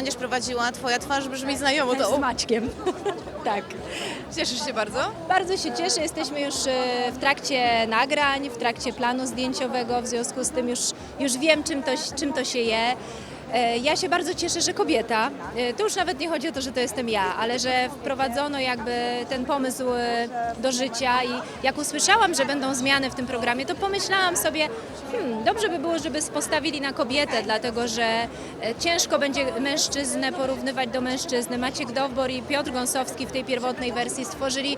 będziesz prowadziła. Twoja twarz brzmi znajomo. Z To Maćkiem. tak. cieszysz się bardzo? Bardzo się cieszę, jesteśmy już e, w trakcie nagrań, w trakcie planu zdjęciowego, w związku z tym już, już wiem, czym to, czym to się je. E, Ja się bardzo cieszę, że kobieta, e, to już nawet nie chodzi o to, że to jestem ja, ale że wprowadzono jakby ten pomysł e, do życia i jak usłyszałam, że będą zmiany w tym programie, to pomyślałam sobie, hmm, dobrze by było, żeby postawili na kobietę, dlatego że ciężko będzie mężczyznę porównywać do mężczyzny. Maciek Dowbor i Piotr Gąsowski w tej pierwotnej wersji stworzyli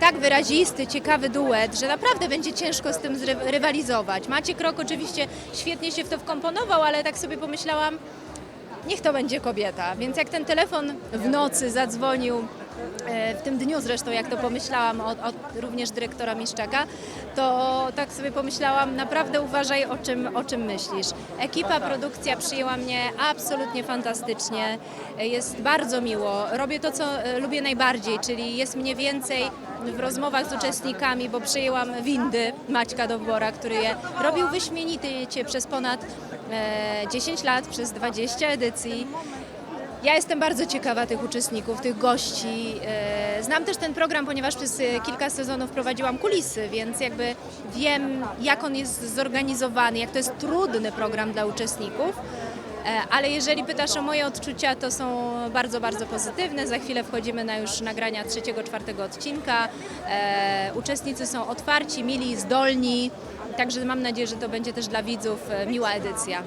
tak wyrazisty, ciekawy duet, że naprawdę będzie ciężko z tym rywalizować. Maciek Rok oczywiście świetnie się w to wkomponował, ale tak sobie pomyślałam, niech to będzie kobieta. Więc jak ten telefon w nocy zadzwonił, e, w tym dniu zresztą, jak to pomyślałam od, od również dyrektora Miszczaka, to tak sobie pomyślałam, naprawdę uważaj o czym, o czym myślisz. Ekipa, produkcja przyjęła mnie absolutnie fantastycznie, E, jest bardzo miło. Robię to, co e, lubię najbardziej, czyli jest mnie więcej w rozmowach z uczestnikami, bo przyjęłam windy Maćka Dowbora, który je robił wyśmienicie przez ponad e, 10 lat, przez 20 edycji. Ja jestem bardzo ciekawa tych uczestników, tych gości. E, Znam też ten program, ponieważ przez e, kilka sezonów prowadziłam kulisy, więc jakby wiem, jak on jest zorganizowany, jak to jest trudny program dla uczestników. E, Ale jeżeli pytasz o moje odczucia, to są bardzo, bardzo pozytywne. Za chwilę wchodzimy na już nagrania trzeciego, czwartego odcinka. Uczestnicy są otwarci, mili, zdolni. Także mam nadzieję, że to będzie też dla widzów miła edycja.